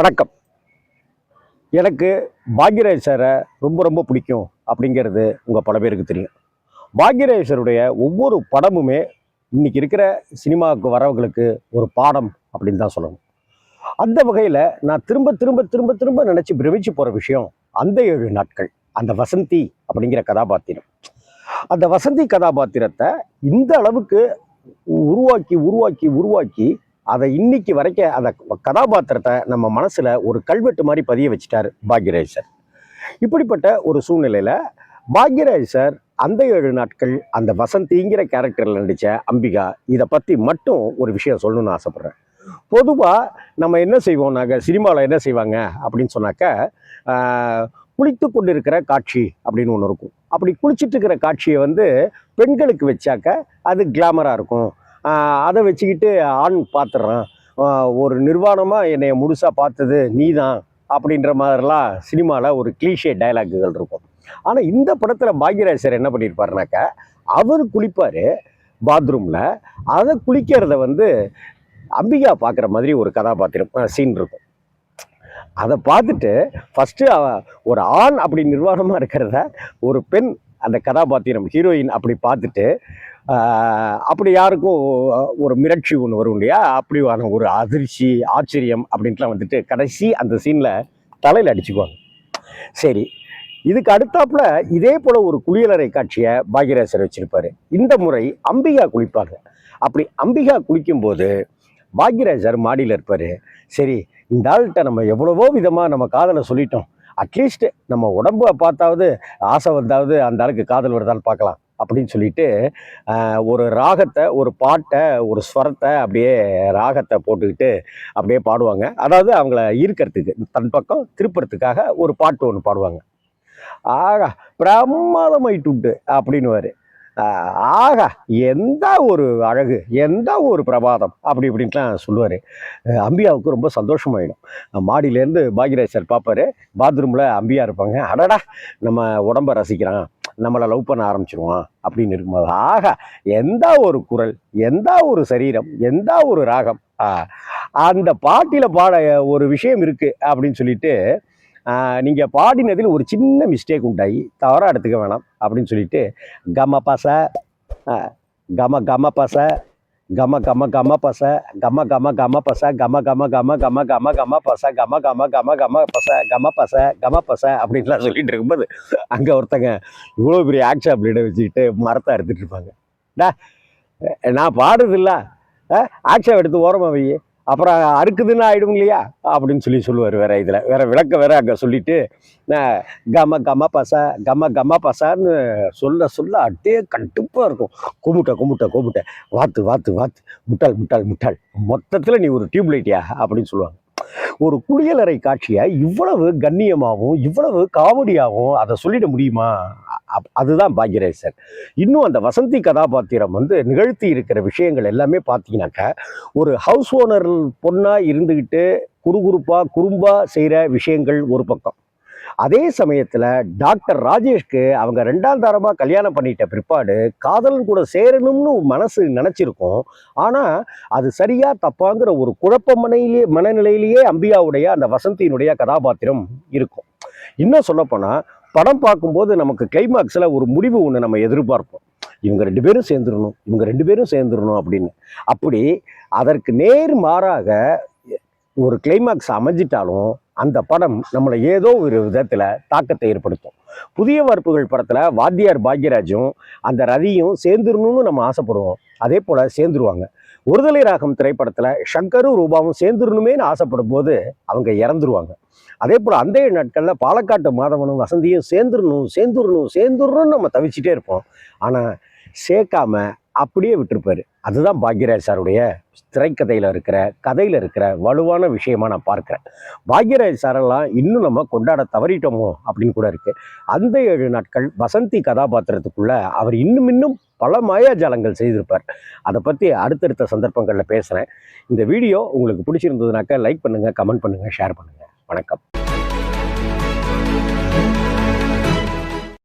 வணக்கம். எனக்கு பாக்யராஜ் சாரை ரொம்ப ரொம்ப பிடிக்கும் அப்படிங்கிறது உங்கள் பல பேருக்கு தெரியும். பாக்யராஜ் சாருடைய ஒவ்வொரு படமுமே இன்னைக்கு இருக்கிற சினிமாவுக்கு வரவங்களுக்கு ஒரு பாடம் அப்படின்னு தான் சொல்லணும். அந்த வகையில் நான் திரும்ப திரும்ப திரும்ப திரும்ப நினச்சி பிரமிச்சு போகிற விஷயம் அந்த ஏழு நாட்கள் அந்த வசந்தி அப்படிங்கிற கதாபாத்திரம். அந்த வசந்தி கதாபாத்திரத்தை இந்த அளவுக்கு உருவாக்கி உருவாக்கி உருவாக்கி அதை இன்னைக்கு வரைக்கும் அந்த கதாபாத்திரத்தை நம்ம மனசில் ஒரு கல்வெட்டு மாதிரி பதிய வச்சிட்டார் பாக்யராஜ் சார். இப்படிப்பட்ட ஒரு சூழ்நிலையில் பாக்யராஜ் சார் அந்த ஏழு நாட்கள் அந்த வசந்திங்கிற கேரக்டரில் நடித்த அம்பிகா இதை பற்றி மட்டும் ஒரு விஷயம் சொல்லணும்னு ஆசைப்பட்றேன். பொதுவாக நம்ம என்ன செய்வோம்? நாங்கள் சினிமாவில் என்ன செய்வாங்க? அப்படின்னு சொன்னாக்க குளித்து குளித்து கொண்டிருக்கிற காட்சி அப்படின்னு ஒன்று இருக்கும். அப்படி குளிச்சிட்டு இருக்கிற காட்சியை வந்து பெண்களுக்கு வச்சாக்க அது கிளாமராக இருக்கும். அதை வச்சுக்கிட்டு ஆண் பார்த்துட்றான் ஒரு நிர்வாணமாக என்னை முழுசாக பார்த்தது நீ தான் அப்படின்ற மாதிரிலாம் சினிமாவில் ஒரு கிளீஷே டயலாக்குகள் இருக்கும். ஆனால் இந்த படத்தில் பாக்யராஜ் சார் என்ன பண்ணியிருப்பாருனாக்க அவர் குளிப்பார் பாத்ரூமில் அதை குளிக்கிறத வந்து அம்பிகா பார்க்குற மாதிரி ஒரு கதாபாத்திரம் சீன் இருக்கும். அதை பார்த்துட்டு ஃபஸ்ட்டு ஒரு ஆண் அப்படி நிர்வாணமாக இருக்கிறத ஒரு பெண் அந்த கதாபாத்திரம் ஹீரோயின் அப்படி பார்த்துட்டு அப்படி யாருக்கும் ஒரு மிரட்சி ஒன்று வரும் இல்லையா? அப்படியான ஒரு அதிர்ச்சி ஆச்சரியம் அப்படின்ட்டுலாம் வந்துட்டு கடைசி அந்த சீனில் தலையில் அடிச்சுக்குவாங்க. சரி இதுக்கு அடுத்தாப்புல இதே போல ஒரு குளியலறை காட்சியை பாக்யராஜர் வச்சிருப்பாரு. இந்த முறை அம்பிகா குளிப்பாங்க. அப்படி அம்பிகா குளிக்கும்போது பாக்யராஜர் மாடியில் இருப்பார். சரி இந்த ஆள்கிட்ட நம்ம எவ்வளவோ விதமாக நம்ம காதலை சொல்லிட்டோம். அட்லீஸ்ட் நம்ம உடம்ப பார்த்தாவது ஆசை வந்தாவது அந்த அளவுக்கு காதல் வருதான்னு பார்க்கலாம் அப்படின்னு சொல்லிட்டு ஒரு ராகத்தை ஒரு பாட்டை ஒரு ஸ்வரத்தை அப்படியே ராகத்தை போட்டுக்கிட்டு அப்படியே பாடுவாங்க. அதாவது அவங்கள ஈர்க்கிறதுக்கு தன் பக்கம் திருப்புறத்துக்காக ஒரு பாட்டு ஒன்று பாடுவாங்க. ஆகா பிரமாதமாயிட்டு உண்டு அப்படின்னுவார். ஆகா எந்த ஒரு அழகு எந்த ஒரு பிரபாதம் அப்படி இப்படின்ட்டுலாம் சொல்லுவார். அம்பியாவுக்கு ரொம்ப சந்தோஷமாயிடும். மாடியிலேருந்து பாக்யராஜ் சார் பார்ப்பாரு பாத்ரூமில் அம்பியா இருப்பாங்க. அடடா நம்ம உடம்ப ரசிக்கிறான் நம்மளை லவ் பண்ண ஆரம்பிச்சிருவான் அப்படின்னு இருக்கும்போது ஆகா எந்த ஒரு குரல் எந்த ஒரு சரீரம் எந்த ஒரு ராகம் அந்த பாட்டில் பாட ஒரு விஷயம் இருக்குது அப்படின்னு சொல்லிட்டு நீங்கள் பாடினதில் ஒரு சின்ன மிஸ்டேக் உண்டாகி தவறாக எடுத்துக்க வேணாம் அப்படின்னு சொல்லிட்டு கம பச கம கம பச கம கம கம பச கம கம கம பச கம கம கம கம கம கம பச கம கம கம கம பச கம பச கம பச அப்படின்லாம் சொல்லிட்டு இருக்கும்போது அங்கே ஒருத்தங்க இவ்வளோ பெரிய ஆக்ஷா பிளேடை வச்சுக்கிட்டு மரத்தை அறுத்துட்டு இருப்பாங்க. நான் பாடுறதில்ல. ஆக்ஷா எடுத்து ஓரமாக வையே. அப்புறம் அறுக்குதுன்னு ஆயிடும் இல்லையா? அப்படின்னு சொல்லி சொல்லுவார் வேற இதில். வேற விளக்க வேற அங்கே சொல்லிட்டு நான் கம கம பசா கம கம பசான்னு சொல்ல சொல்ல அப்படியே கட்டுப்பாக இருக்கும். கும்பிட்ட கும்பிட்ட கும்பிட்ட வாத்து வாத்து வாத்து. முட்டாள் முட்டாள் முட்டாள். மொத்தத்தில் நீ ஒரு டியூப்லைட்டியா அப்படின்னு சொல்லுவாங்க. ஒரு குளியலறை காட்சியை இவ்வளவு கண்ணியமாகவும் இவ்வளவு காமெடியாகவும் அதை சொல்லிட முடியுமா? அதுதான் பாக்யராஜ் சார். இன்னும் அந்த வசந்தி கதாபாத்திரம் வந்து நிகழ்த்தி இருக்கிற விஷயங்கள் எல்லாமே பார்த்தீங்கன்னாக்கா ஒரு ஹவுஸ் ஓனர் பொண்ணாக இருந்துக்கிட்டு குறுகுறுப்பாக குறும்பாக செய்கிற விஷயங்கள் ஒரு பக்கம். அதே சமயத்தில் டாக்டர் ராஜேஷ்க்கு அவங்க ரெண்டாம் தரமாக கல்யாணம் பண்ணிட்ட பிற்பாடு காதலன் கூட சேரணும்னு மனசு நினச்சிருக்கும். ஆனால் அது சரியாக தப்பாங்கிற ஒரு குழப்ப மனையிலே மனநிலையிலேயே அம்பியாவுடைய அந்த வசந்தியினுடைய கதாபாத்திரம் இருக்கும். இன்னும் சொல்லப்போனால் படம் பார்க்கும்போது நமக்கு கிளைமாக்ஸில் ஒரு முடிவு ஒன்று நம்ம எதிர்பார்ப்போம். இவங்க ரெண்டு பேரும் சேர்ந்துடணும் இவங்க ரெண்டு பேரும் சேர்ந்துடணும் அப்படின்னு. அப்படி அதற்கு நேர் மாறாக ஒரு கிளைமாக்ஸ் அமைஞ்சிட்டாலும் அந்த படம் நம்மளை ஏதோ ஒரு விதத்தில் தாக்கத்தை ஏற்படுத்தும். புதிய வார்ப்புகள் படத்தில் வாத்தியார் பாக்யராஜும் அந்த ரதியும் சேர்ந்துடணும்னு நம்ம ஆசைப்படுவோம். அதே போல் சேர்ந்துருவாங்க. ஒருதலை ராகம் திரைப்படத்தில் சங்கரும் ரூபாவும் சேர்ந்துடணுமேனு ஆசைப்படும் போது அவங்க இறந்துருவாங்க. அதே போல் அந்த நாட்களில் பாலக்காட்டு மாதவனும் வசந்தியும் சேர்ந்துடணும் சேர்ந்துடணும் சேர்ந்துடணும்னு நம்ம தவிச்சிட்டே இருப்போம். ஆனால் சேர்க்காம அப்படியே விட்டுருப்பாரு. அதுதான் பாக்யராஜ் சாருடைய திரைக்கதையில் இருக்கிற கதையில் இருக்கிற வலுவான விஷயமா நான் பார்க்குறேன். பாக்யராஜ் சாரெல்லாம் இன்னும் நம்ம கொண்டாட தவறிட்டோமோ அப்படின்னு கூட இருக்குது அந்த ஏழு நாட்கள் வசந்தி கதாபாத்திரத்துக்குள்ளே அவர் இன்னும் இன்னும் பல மாயாஜாலங்கள் செய்திருப்பார். அதை பற்றி அடுத்தடுத்த சந்தர்ப்பங்களில் பேசுகிறேன் இந்த வீடியோ உங்களுக்கு பிடிச்சிருந்ததுனாக்கா லைக் பண்ணுங்கள் கமெண்ட் பண்ணுங்கள் ஷேர் பண்ணுங்கள் வணக்கம்.